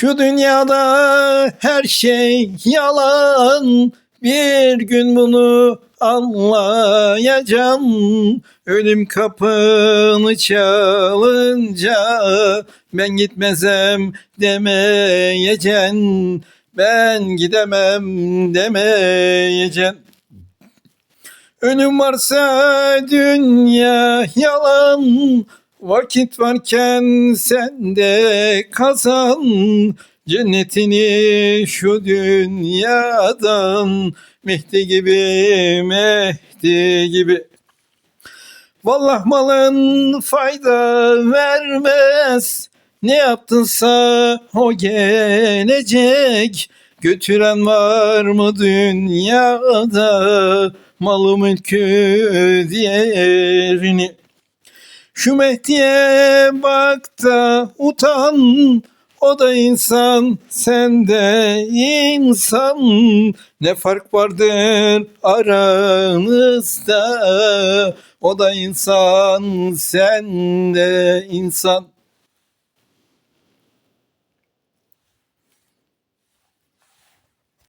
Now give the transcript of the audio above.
Şu dünyada her şey yalan. Bir gün bunu anlayacağım. Ölüm kapını çalınca ben gitmezem demeyeceksin. Ben gidemem demeyeceksin. Önüm varsa dünya yalan Vakit varken sen de kazan Cennetini şu dünyadan Mehdi gibi Mehdi gibi. Vallah malın fayda vermez Ne yaptınsa o gelecek. Götüren var mı dünyada Malı mülkü diğerini Şu Mehdi'ye bak da utan O da insan sen de insan. Ne fark vardır aranızda O da insan sen de insan